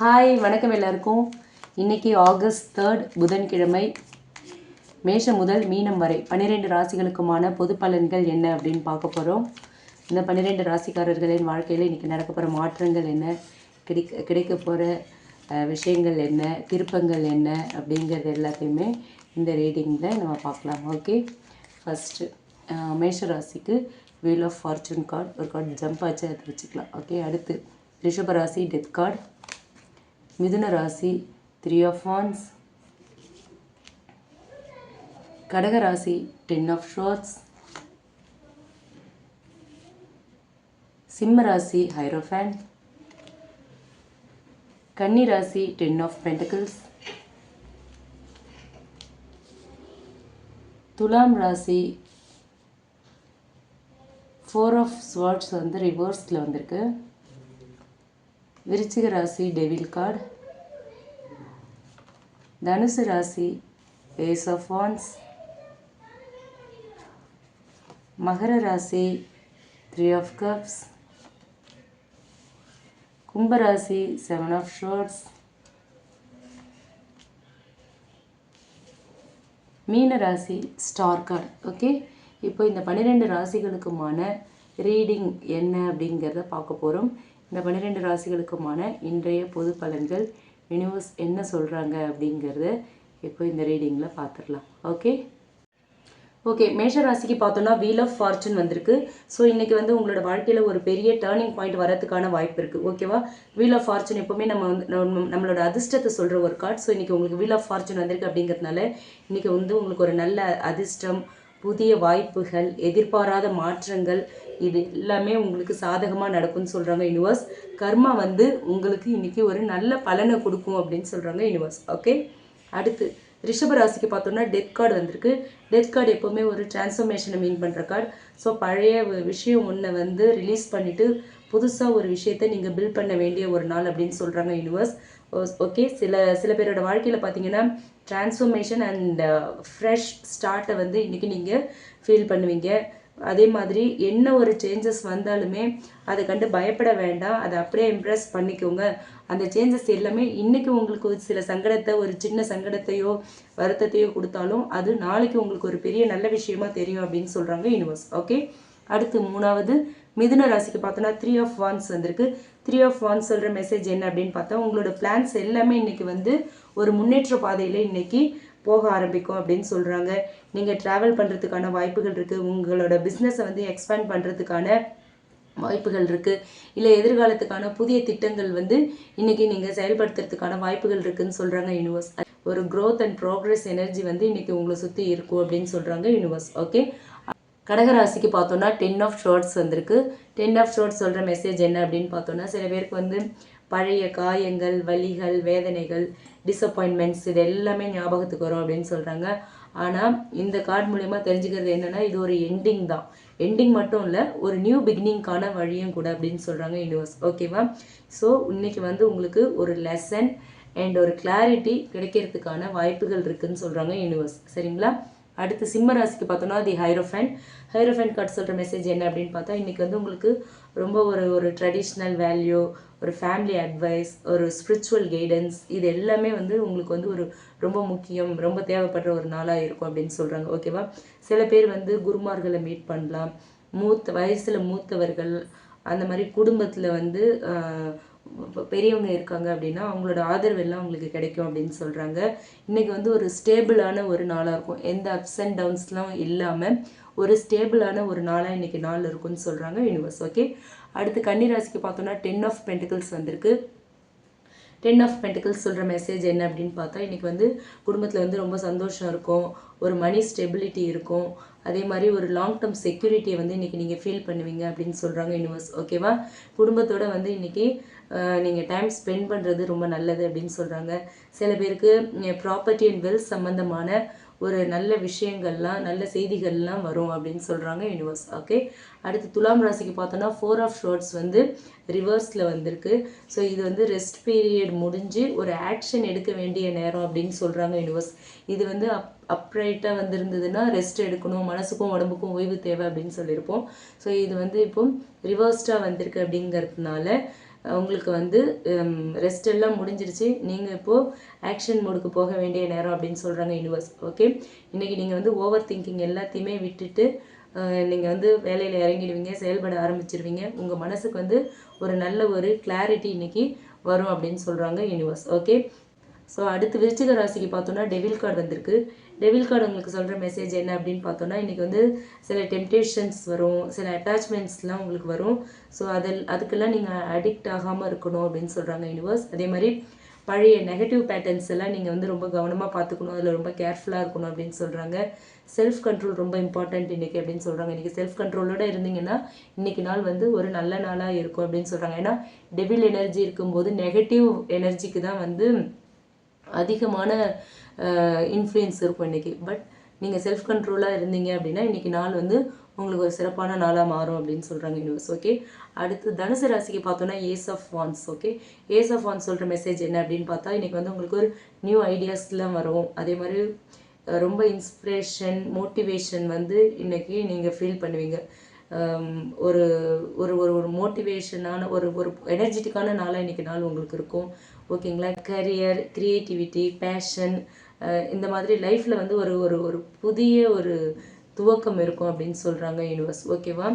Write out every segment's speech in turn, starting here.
Hi வணக்கம் எல்லாருக்கும். இன்னைக்கு ஆகஸ்ட் தேர்ட் புதன்கிழமை. மேஷம் முதல் மீனம் வரை பன்னிரெண்டு ராசிகளுக்குமான பொது பலன்கள் என்ன அப்படின்னு பார்க்க போகிறோம் இந்த பன்னிரெண்டு ராசிக்காரர்களின் வாழ்க்கையில் இன்றைக்கி நடக்க போகிற மாற்றங்கள் என்ன? கிடைக்க கிடைக்க போகிற விஷயங்கள் என்ன? திருப்பங்கள் என்ன? அப்படிங்கிறது எல்லாத்தையுமே இந்த ரீடிங்கில் நம்ம பார்க்கலாம். ஓகே? ஃபஸ்ட்டு மேஷ ராசிக்கு வீல் ஆஃப் ஃபார்ச்சூன் கார்டு ஒரு கார்டு ஜம்ப் ஆச்சு அதை வச்சுக்கலாம். ஓகே? அடுத்து ரிஷபராசி டெத் கார்டு மிதுன ராசி த்ரீ ஆஃப் வான்ஸ் கடக ராசி டென் ஆஃப் ஷோர்ட்ஸ் சிம்ம ராசி ஹைரோஃபேன் கன்னி ராசி டென் ஆஃப் பென்டக்கிள்ஸ் துலாம் ராசி ஃபோர் ஆஃப் ஸ்வார்ட்ஸ் வந்து ரிவர்ஸில் வந்திருக்கு. விருச்சிக ராசி டெவில் கார்டு. தனுசு ராசி ஏஸ் ஆஃப் வான்ஸ். மகர ராசி த்ரீ ஆஃப் கப்ஸ். கும்பராசி செவன் ஆஃப் ஷோர்ட்ஸ். மீன ராசி ஸ்டார் கார்டு. ஓகே? இப்போ இந்த பன்னிரெண்டு ராசிகளுக்குமான ரீடிங் என்ன அப்படிங்கிறத பார்க்க போகிறோம் இந்த பன்னிரெண்டு ராசிகளுக்குமான இன்றைய பொது பலன்கள் யூனிவர்ஸ் என்ன சொல்கிறாங்க அப்படிங்கிறத இப்போ இந்த ரீடிங்கில் பார்த்துடலாம் ஓகே ஓகே மேஷ ராசிக்கு பார்த்தோம்னா வீல் ஆஃப் ஃபார்ச்சூன் வந்திருக்கு. ஸோ இன்றைக்கி வந்து உங்களோட வாழ்க்கையில் ஒரு பெரிய டேர்னிங் பாயிண்ட் வரதுக்கான வாய்ப்பு இருக்குது ஓகேவா வீல் ஆஃப் ஃபார்ச்சூன் எப்போவுமே நம்ம வந்து நம்ம- நம்மளோட அதிர்ஷ்டத்தை சொல்கிற ஒரு கார்டு ஸோ இன்றைக்கி உங்களுக்கு வீல் ஆஃப் ஃபார்ச்சூன் வந்திருக்கு அப்படிங்கிறதுனால இன்றைக்கி வந்து உங்களுக்கு ஒரு நல்ல அதிர்ஷ்டம் புதிய வாய்ப்புகள் எதிர்பாராத மாற்றங்கள் இது எல்லாமே உங்களுக்கு சாதகமாக நடக்கும்னு சொல்கிறாங்க யூனிவர்ஸ் கர்மா வந்து உங்களுக்கு இன்னைக்கு ஒரு நல்ல பலனை கொடுக்கும் அப்படின்னு சொல்கிறாங்க யூனிவர்ஸ் ஓகே அடுத்து ரிஷப ராசிக்கு பார்த்தோம்னா டெத் கார்டு வந்திருக்கு. டெத் கார்டு எப்போவுமே ஒரு டிரான்ஸ்ஃபர்மேஷனை மீன் பண்ணுற கார்டு ஸோ பழைய விஷயம் ஒன்றை வந்து ரிலீஸ் பண்ணிவிட்டு புதுசாக ஒரு விஷயத்தை நீங்கள் பில் பண்ண வேண்டிய ஒரு நாள் அப்படின்னு சொல்கிறாங்க யூனிவர்ஸ் ஓகே சில சில பேரோட வாழ்க்கையில் பார்த்தீங்கன்னா டிரான்ஸ்ஃபர்மேஷன் அண்ட் ஃப்ரெஷ் ஸ்டார்ட்டை வந்து இன்றைக்கி நீங்கள் ஃபீல் பண்ணுவீங்க. அதே மாதிரி என்ன ஒரு சேஞ்சஸ் வந்தாலுமே அதை கண்டு பயப்பட வேண்டாம். அதை அப்படியே இம்ப்ரெஸ் பண்ணிக்கோங்க. அந்த சேஞ்சஸ் எல்லாமே இன்றைக்கி உங்களுக்கு ஒரு சில சங்கடத்தை ஒரு சின்ன சங்கடத்தையோ வருத்தத்தையோ கொடுத்தாலும் அது நாளைக்கு உங்களுக்கு ஒரு பெரிய நல்ல விஷயமா தெரியும் அப்படின்னு சொல்கிறாங்க யூனிவர்ஸ் ஓகே அடுத்து மூணாவது மிதுன ராசிக்கு பார்த்தோன்னா த்ரீ ஆஃப் வான்ஸ் வந்திருக்கு. த்ரீ ஆஃப் வான்ஸ் சொல்கிற மெசேஜ் என்ன அப்படின்னு பார்த்தா உங்களோட பிளான்ஸ் எல்லாமே இன்றைக்கி வந்து ஒரு முன்னேற்ற பாதையில் இன்னைக்கு போக ஆரம்பிக்கும் அப்படின்னு சொல்கிறாங்க நீங்கள் ட்ராவல் பண்ணுறதுக்கான வாய்ப்புகள் இருக்குது உங்களோட பிஸ்னஸை வந்து எக்ஸ்பேண்ட் பண்ணுறதுக்கான வாய்ப்புகள் இருக்குது இல்லை எதிர்காலத்துக்கான புதிய திட்டங்கள் வந்து இன்னைக்கு நீங்கள் செயல்படுத்துறதுக்கான வாய்ப்புகள் இருக்குன்னு சொல்கிறாங்க யூனிவர்ஸ் ஒரு க்ரோத் அண்ட் ப்ராக்ரஸ் எனர்ஜி வந்து இன்னைக்கு உங்களை சுற்றி இருக்கும் அப்படின்னு சொல்கிறாங்க யூனிவர்ஸ் ஓகே கடகராசிக்கு பார்த்தோன்னா டென் ஆஃப் ஷார்ட்ஸ் வந்திருக்கு. டென் ஆஃப் ஷார்ட்ஸ் சொல்கிற மெசேஜ் என்ன அப்படின்னு பார்த்தோன்னா சில பேருக்கு வந்து பழைய காயங்கள் வலிகள் வேதனைகள் டிசப்பாயின்மெண்ட்ஸ் இது எல்லாமே ஞாபகத்துக்கு வரும் அப்படின்னு சொல்கிறாங்க ஆனால் இந்த கார்டு மூலயமா தெரிஞ்சுக்கிறது என்னென்னா இது ஒரு எண்டிங் தான். எண்டிங் மட்டும் இல்லை ஒரு நியூ பிகினிங்கான வழியும் கூட அப்படின்னு சொல்கிறாங்க யூனிவர்ஸ் ஓகேவா ஸோ இன்றைக்கி வந்து உங்களுக்கு ஒரு லெசன் அண்ட் ஒரு கிளாரிட்டி கிடைக்கிறதுக்கான வாய்ப்புகள் இருக்குதுன்னு சொல்கிறாங்க யூனிவர்ஸ் சரிங்களா? அடுத்து சிம்ம ராசிக்கு பார்த்தோம்னா தி ஹைரோஃபேன் ஹைரோஃபேன் கார்டு சொல்கிற மெசேஜ் என்ன அப்படின்னு பார்த்தா இன்றைக்கி வந்து உங்களுக்கு ரொம்ப ஒரு ஒரு ட்ரெடிஷ்னல் வேல்யூ ஒரு ஃபேமிலி அட்வைஸ் ஒரு ஸ்பிரிச்சுவல் கைடன்ஸ் இது எல்லாமே வந்து உங்களுக்கு வந்து ஒரு ரொம்ப முக்கியம் ரொம்ப தேவைப்படுற ஒரு நாளாக இருக்கும் அப்படின்னு சொல்கிறாங்க ஓகேவா சில பேர் வந்து குருமார்களை மீட் பண்ணலாம். மூத்த வயசில் மூத்தவர்கள் அந்த மாதிரி குடும்பத்தில் வந்து பெரியவங்க இருக்காங்க அப்படின்னா அவங்களோட ஆதரவு எல்லாம் அவங்களுக்கு கிடைக்கும் அப்படின்னு சொல்கிறாங்க இன்றைக்கி வந்து ஒரு ஸ்டேபிளான ஒரு நாளாக இருக்கும். எந்த அப்ஸ் அண்ட் டவுன்ஸ்லாம் இல்லாமல் ஒரு ஸ்டேபிளான ஒரு நாளாக இன்றைக்கி நாள் இருக்கும்னு சொல்கிறாங்க யூனிவர்ஸ் ஓகே அடுத்து கன்னிராசிக்கு பார்த்தோன்னா டென் ஆஃப் பென்டிகல்ஸ் வந்திருக்கு. டென் ஆஃப் பென்டிக்கல்ஸ் சொல்கிற மெசேஜ் என்ன அப்படின்னு பார்த்தா இன்றைக்கி வந்து குடும்பத்தில் வந்து ரொம்ப சந்தோஷம் இருக்கும் ஒரு மணி ஸ்டெபிலிட்டி இருக்கும். அதே மாதிரி ஒரு லாங் டேர்ம் செக்யூரிட்டியை வந்து இன்றைக்கி நீங்கள் ஃபீல் பண்ணுவீங்க அப்படின்னு சொல்கிறாங்க யூனிவர்ஸ் ஓகேவா குடும்பத்தோடு வந்து இன்றைக்கி நீங்கள் டைம் ஸ்பெண்ட் பண்ணுறது ரொம்ப நல்லது அப்படின்னு சொல்கிறாங்க சில பேருக்கு ப்ராப்பர்ட்டி அண்ட் வெல்த் சம்மந்தமான ஒரு நல்ல விஷயங்கள்லாம் நல்ல செய்திகள்லாம் வரும் அப்படின்னு சொல்கிறாங்க யூனிவர்ஸ் ஓகே அடுத்து துலாம் ராசிக்கு பார்த்தோன்னா ஃபோர் ஆஃப் ஷோர்ட்ஸ் வந்து ரிவர்ஸில் வந்திருக்கு. ஸோ இது வந்து ரெஸ்ட் பீரியட் முடிஞ்சு ஒரு ஆக்ஷன் எடுக்க வேண்டிய நேரம் அப்படின்னு சொல்கிறாங்க யூனிவர்ஸ் இது வந்து அப் அப்ரைட்டாக வந்திருந்ததுன்னா ரெஸ்ட் எடுக்கணும் மனசுக்கும் உடம்புக்கும் ஓய்வு தேவை அப்படின்னு சொல்லியிருப்போம். ஸோ இது வந்து இப்போ ரிவர்ஸ்டாக வந்திருக்கு அப்படிங்கிறதுனால உங்களுக்கு வந்து ரெஸ்ட் எல்லாம் முடிஞ்சிருச்சு. நீங்கள் இப்போது ஆக்ஷன் மோடுக்கு போக வேண்டிய நேரம் அப்படின்னு சொல்கிறாங்க யூனிவர்ஸ் ஓகே இன்றைக்கி நீங்கள் வந்து ஓவர் திங்கிங் எல்லாத்தையுமே விட்டுட்டு நீங்கள் வந்து வேலையில் இறங்கிடுவீங்க செயல்பட ஆரம்பிச்சிருவீங்க. உங்கள் மனசுக்கு வந்து ஒரு நல்ல ஒரு கிளாரிட்டி இன்றைக்கி வரும் அப்படின்னு சொல்கிறாங்க யூனிவர்ஸ் ஓகே ஸோ அடுத்து விருச்சிக ராசிக்கு பார்த்தோன்னா டெவில் கார்டு வந்திருக்கு. டெவில் கார்டு உங்களுக்கு சொல்கிற மெசேஜ் என்ன அப்படின்னு பார்த்தோன்னா இன்றைக்கி வந்து சில டெம்டேஷன்ஸ் வரும் சில அட்டாச்மெண்ட்ஸ்லாம் உங்களுக்கு வரும். ஸோ அதில் அதுக்கெல்லாம் நீங்கள் அடிக்ட் ஆகாமல் இருக்கணும் அப்படின்னு சொல்கிறாங்க யூனிவர்ஸ் அதே மாதிரி பழைய நெகட்டிவ் பேட்டர்ன்ஸ் எல்லாம் நீங்கள் வந்து ரொம்ப கவனமாக பார்த்துக்கணும் அதில் ரொம்ப கேர்ஃபுல்லாக இருக்கணும் அப்படின்னு சொல்கிறாங்க செல்ஃப் கண்ட்ரோல் ரொம்ப இம்பார்ட்டன்ட் இன்றைக்கி அப்படின்னு சொல்கிறாங்க இன்றைக்கி செல்ஃப் கண்ட்ரோலோட இருந்தீங்கன்னா இன்றைக்கி நாள் வந்து ஒரு நல்ல நாளாக இருக்கும் அப்படின்னு சொல்கிறாங்க ஏன்னா டெபிள் எனர்ஜி இருக்கும்போது நெகட்டிவ் எனர்ஜிக்கு தான் வந்து அதிகமான இன்ஃப்ளூயன்ஸ் இருக்கும் இன்றைக்கி பட் நீங்கள் செல்ஃப் கண்ட்ரோலாக இருந்தீங்க அப்படின்னா இன்றைக்கி நாள் வந்து உங்களுக்கு ஒரு சிறப்பான நாளாக மாறும் அப்படின்னு சொல்கிறாங்க யூனிவர்ஸ் ஓகே அடுத்து தனுசு ராசிக்கு பார்த்தோன்னா ace of wands okay ace of wands சொல்கிற மெசேஜ் என்ன அப்படின்னு பார்த்தா இன்றைக்கி வந்து உங்களுக்கு ஒரு நியூ ஐடியாஸ்லாம் வரும். அதே மாதிரி ரொம்ப இன்ஸ்பிரேஷன் மோட்டிவேஷன் வந்து இன்றைக்கி நீங்கள் ஃபீல் பண்ணுவீங்க. ஒரு ஒரு ஒரு ஒரு மோட்டிவேஷனான ஒரு ஒரு எனர்ஜெட்டிக்கான நாளாக இன்றைக்கி நாள் உங்களுக்கு இருக்கும். ஓகேங்களா? கரியர் க்ரியேட்டிவிட்டி பேஷன் இந்த மாதிரி லைஃப்பில் வந்து ஒரு ஒரு ஒரு புதிய ஒரு துவக்கம் இருக்கும் அப்படின்னு சொல்கிறாங்க யூனிவர்ஸ் ஓகேவா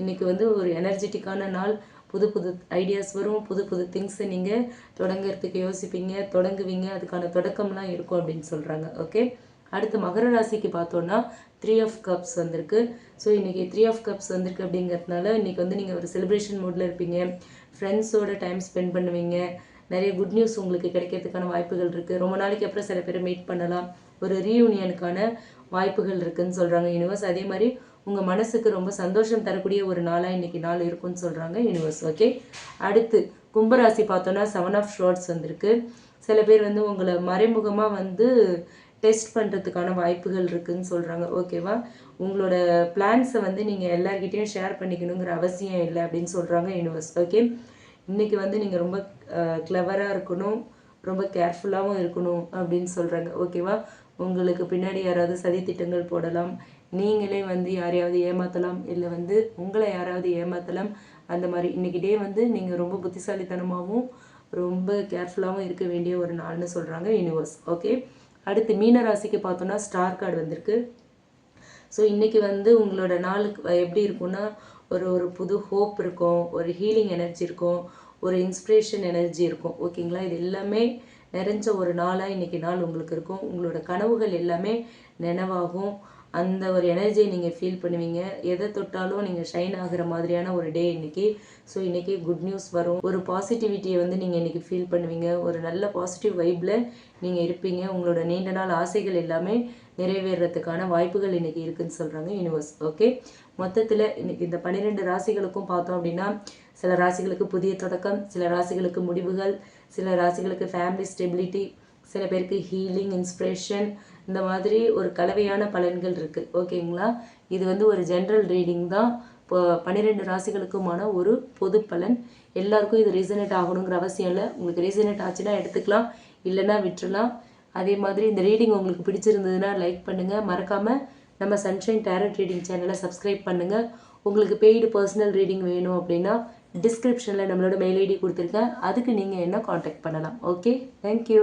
இன்றைக்கி வந்து ஒரு எனர்ஜெட்டிக்கான நாள். புது புது ஐடியாஸ் வரும். புது புது திங்ஸை நீங்கள் தொடங்கிறதுக்கு யோசிப்பீங்க தொடங்குவீங்க. அதுக்கான தொடக்கம்லாம் இருக்கும் அப்படின்னு சொல்கிறாங்க ஓகே அடுத்து மகர ராசிக்கு பார்த்தோன்னா த்ரீ ஆஃப் கப்ஸ் வந்திருக்கு. ஸோ இன்றைக்கி த்ரீ ஆஃப் கப்ஸ் வந்திருக்கு அப்படிங்கிறதுனால இன்றைக்கி வந்து நீங்கள் ஒரு செலிப்ரேஷன் மூடில் இருப்பீங்க. ஃப்ரெண்ட்ஸோட டைம் ஸ்பெண்ட் பண்ணுவீங்க. நிறைய குட் நியூஸ் உங்களுக்கு கிடைக்கிறதுக்கான வாய்ப்புகள் இருக்குது ரொம்ப நாளைக்கு அப்புறம் சில பேரை மீட் பண்ணலாம். ஒரு ரீயூனியனுக்கான வாய்ப்புகள் இருக்குதுன்னு சொல்கிறாங்க யூனிவர்ஸ் அதே மாதிரி உங்கள் மனசுக்கு ரொம்ப சந்தோஷம் தரக்கூடிய ஒரு நாளாக இன்றைக்கி நாள் இருக்குன்னு சொல்கிறாங்க யூனிவர்ஸ் ஓகே அடுத்து கும்பராசி பார்த்தோன்னா செவன் ஆஃப் ஷார்ட்ஸ் வந்திருக்கு. சில பேர் வந்து உங்களை மறைமுகமாக வந்து டெஸ்ட் பண்ணுறதுக்கான வாய்ப்புகள் இருக்குதுன்னு சொல்கிறாங்க ஓகேவா உங்களோட பிளான்ஸை வந்து நீங்கள் எல்லார்கிட்டேயும் ஷேர் பண்ணிக்கணுங்கிற அவசியம் இல்லை அப்படின்னு சொல்கிறாங்க யூனிவர்ஸ் ஓகே இன்றைக்கி வந்து நீங்கள் ரொம்ப கிளவராக இருக்கணும் ரொம்ப கேர்ஃபுல்லாகவும் இருக்கணும் அப்படின்னு சொல்கிறாங்க ஓகேவா உங்களுக்கு பின்னாடி யாராவது சதி திட்டங்கள் போடலாம். நீங்களே வந்து யாரையாவது ஏமாற்றலாம் இல்லை வந்து உங்களை யாராவது ஏமாற்றலாம் அந்த மாதிரி இன்றைக்கி டே வந்து நீங்கள் ரொம்ப புத்திசாலித்தனமாகவும் ரொம்ப கேர்ஃபுல்லாகவும் இருக்க வேண்டிய ஒரு நாள்னு சொல்கிறாங்க யூனிவர்ஸ் ஓகே அடுத்து மீன ராசிக்கு பார்த்தோன்னா ஸ்டார் கார்டு வந்திருக்கு. ஸோ இன்றைக்கி வந்து உங்களோட நாளுக்கு எப்படி இருக்கும்னா ஒரு ஒரு புது ஹோப் இருக்கும் ஒரு ஹீலிங் எனர்ஜி இருக்கும் ஒரு இன்ஸ்பிரேஷன் எனர்ஜி இருக்கும். ஓகேங்களா இது எல்லாமே நிறைஞ்ச ஒரு நாளாக இன்றைக்கி நாள் உங்களுக்கு இருக்கும். உங்களோட கனவுகள் எல்லாமே நினைவாகும். அந்த ஒரு எனர்ஜியை நீங்கள் ஃபீல் பண்ணுவீங்க. எதை தொட்டாலும் நீங்கள் ஷைன் ஆகிற மாதிரியான ஒரு டே இன்னைக்கு. ஸோ இன்றைக்கி குட் நியூஸ் வரும். ஒரு பாசிட்டிவிட்டியை வந்து நீங்கள் இன்றைக்கி ஃபீல் பண்ணுவீங்க. ஒரு நல்ல பாசிட்டிவ் வைப்பில் நீங்கள் இருப்பீங்க. உங்களோட நீண்ட நாள் ஆசைகள் எல்லாமே நிறைவேறதுக்கான வாய்ப்புகள் இன்றைக்கி இருக்குதுன்னு சொல்கிறாங்க யூனிவர்ஸ் ஓகே மொத்தத்தில் இன்றைக்கி இந்த பன்னிரெண்டு ராசிகளுக்கும் பார்த்தோம் அப்படின்னா சில ராசிகளுக்கு புதிய தொடக்கம் சில ராசிகளுக்கு முடிவுகள் சில ராசிகளுக்கு ஃபேமிலி ஸ்டெபிலிட்டி சில பேருக்கு ஹீலிங் இன்ஸ்பிரேஷன் இந்த மாதிரி ஒரு கலவையான பலன்கள் இருக்குது ஓகேங்களா இது வந்து ஒரு ஜென்ரல் ரீடிங் தான். இப்போ பன்னிரெண்டு ராசிகளுக்குமான ஒரு பொது பலன். எல்லாருக்கும் இது ரீசனேட் ஆகணுங்கிற அவசியம் இல்லை. உங்களுக்கு ரீசனேட் ஆச்சுன்னா எடுத்துக்கலாம். இல்லைன்னா விட்டுறலாம். அதே மாதிரி இந்த ரீடிங் உங்களுக்கு பிடிச்சிருந்ததுன்னா லைக் பண்ணுங்கள் மறக்காமல் நம்ம சன்ஷைன் டேரட் ரீடிங் சேனலை சப்ஸ்கிரைப் பண்ணுங்கள் உங்களுக்கு பெய்டு பர்சனல் ரீடிங் வேணும் அப்படின்னா டிஸ்கிரிப்ஷனில் நம்மளோட மெயில் ஐடி கொடுத்துருக்கேன். அதுக்கு நீங்கள் என்ன காண்டாக்ட் பண்ணலாம். Okay thank you